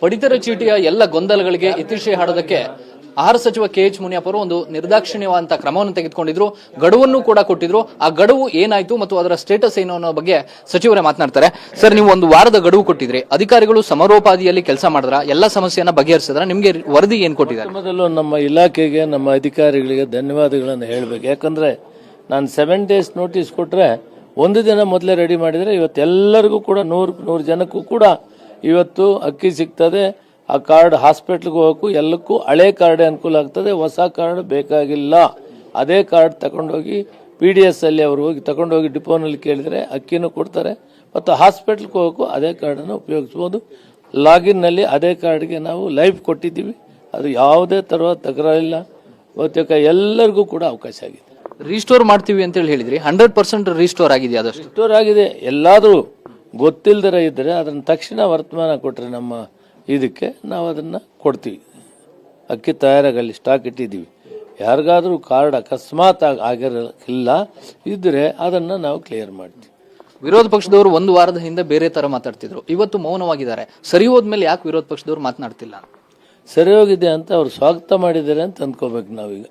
ಪಡಿತರ ಚೀಟಿಯ ಎಲ್ಲ ಗೊಂದಲಗಳಿಗೆ ಇತಿಶ್ರೀ ಹಾಡೋದಕ್ಕೆ ಆಹಾರ ಸಚಿವ ಕೆ ಎಚ್ ಮುನಿಯಪ್ಪ ಅವರು ಒಂದು ನಿರ್ದಾಕ್ಷಿಣ್ಯವಾದಂತ ಕ್ರಮವನ್ನು ತೆಗೆದುಕೊಂಡಿದ್ರು. ಗಡುವನ್ನು ಕೂಡ ಕೊಟ್ಟಿದ್ರು. ಆ ಗಡುವು ಏನಾಯ್ತು ಮತ್ತು ಅದರ ಸ್ಟೇಟಸ್ ಏನು ಅನ್ನೋ ಬಗ್ಗೆ ಸಚಿವರೇ ಮಾತನಾಡ್ತಾರೆ. ಸರ್, ನೀವು ಒಂದು ವಾರದ ಗಡುವು ಕೊಟ್ಟಿದ್ರಿ. ಅಧಿಕಾರಿಗಳು ಸಮರೋಪಾದಿಯಲ್ಲಿ ಕೆಲಸ ಮಾಡಿದ್ರ, ಎಲ್ಲ ಸಮಸ್ಯೆಯನ್ನ ಬಗೆಹರಿಸಿದ್ರ, ನಿಮ್ಗೆ ವರದಿ ಏನ್ ಕೊಟ್ಟಿದ್ದಾರೆ? ಮೊದಲು ನಮ್ಮ ಇಲಾಖೆಗೆ, ನಮ್ಮ ಅಧಿಕಾರಿಗಳಿಗೆ ಧನ್ಯವಾದಗಳನ್ನು ಹೇಳಬೇಕು. ಯಾಕಂದ್ರೆ ನಾನು ಸೆವೆನ್ ಡೇಸ್ ನೋಟಿಸ್ ಕೊಟ್ರೆ ಒಂದು ದಿನ ಮೊದಲೇ ರೆಡಿ ಮಾಡಿದರೆ ಇವತ್ತೆಲ್ಲರಿಗೂ ಕೂಡ ನೂರು ನೂರು ಜನಕ್ಕೂ ಕೂಡ ಇವತ್ತು ಅಕ್ಕಿ ಸಿಗ್ತದೆ ಆ ಕಾರ್ಡ್ ಹಾಸ್ಪಿಟ್ಲ್ಗೆ ಹೋಗೋಕ್ಕೂ ಎಲ್ಲಕ್ಕೂ ಹಳೆ ಕಾರ್ಡೇ ಅನುಕೂಲ ಆಗ್ತದೆ ಹೊಸ ಕಾರ್ಡ್ ಬೇಕಾಗಿಲ್ಲ. ಅದೇ ಕಾರ್ಡ್ ತಗೊಂಡೋಗಿ ಪಿ ಡಿ ಎಸ್ ಅಲ್ಲಿ ಅವರು ಹೋಗಿ ತಗೊಂಡೋಗಿ ಡಿಪೋನಲ್ಲಿ ಕೇಳಿದರೆ ಅಕ್ಕಿನೂ ಕೊಡ್ತಾರೆ ಮತ್ತು ಹಾಸ್ಪಿಟ್ಲ್ಗೆ ಹೋಗೋಕ್ಕೂ ಅದೇ ಕಾರ್ಡನ್ನು ಉಪಯೋಗಿಸ್ಬೋದು. ಲಾಗಿನ್ನಲ್ಲಿ ಅದೇ ಕಾರ್ಡ್ಗೆ ನಾವು ಲೈಫ್ ಕೊಟ್ಟಿದ್ದೀವಿ ಅದು ಯಾವುದೇ ಥರ ತಕರಾರಿಲ್ಲ ಬಹುತೇಕ ಎಲ್ಲರಿಗೂ ಕೂಡ ಅವಕಾಶ ಆಗಿದೆ. ರೀಸ್ಟೋರ್ ಮಾಡ್ತೀವಿ ಅಂತೇಳಿ ಹೇಳಿದ್ರಿ ಹಂಡ್ರೆಡ್ ಪರ್ಸೆಂಟ್ ರೀಸ್ಟೋರ್ ಆಗಿದೆ ಆದಷ್ಟು ಸ್ಟೋರ್ ಆಗಿದೆ ಎಲ್ಲಾದರೂ ಗೊತ್ತಿಲ್ದರ ಇದ್ದರೆ ಅದನ್ನು ತಕ್ಷಣ ವರ್ತಮಾನ ಕೊಟ್ಟರೆ ನಮ್ಮ ಇದಕ್ಕೆ ನಾವು ಅದನ್ನು ಕೊಡ್ತೀವಿ. ಅಕ್ಕಿ ತಯಾರಾಗಲಿ ಸ್ಟಾಕ್ ಇಟ್ಟಿದ್ದೀವಿ. ಯಾರಿಗಾದರೂ ಕಾರ್ಡ್ ಅಕಸ್ಮಾತ್ ಆಗಿ ಆಗಿರಲಿಲ್ಲ ಇದ್ದರೆ ಅದನ್ನು ನಾವು ಕ್ಲಿಯರ್ ಮಾಡ್ತೀವಿ. ವಿರೋಧ ಪಕ್ಷದವರು ಒಂದು ವಾರದ ಹಿಂದೆ ಬೇರೆ ಥರ ಮಾತಾಡ್ತಿದ್ರು. ಇವತ್ತು ಮೌನವಾಗಿದ್ದಾರೆ. ಸರಿ ಹೋದ್ಮೇಲೆ ಯಾಕೆ ವಿರೋಧ ಪಕ್ಷದವರು ಮಾತನಾಡ್ತಿಲ್ಲ? ಸರಿ ಹೋಗಿದೆ ಅಂತ ಅವ್ರು ಸ್ವಾಗತ ಮಾಡಿದ್ದಾರೆ ಅಂತ ಅಂದ್ಕೋಬೇಕು ನಾವೀಗ.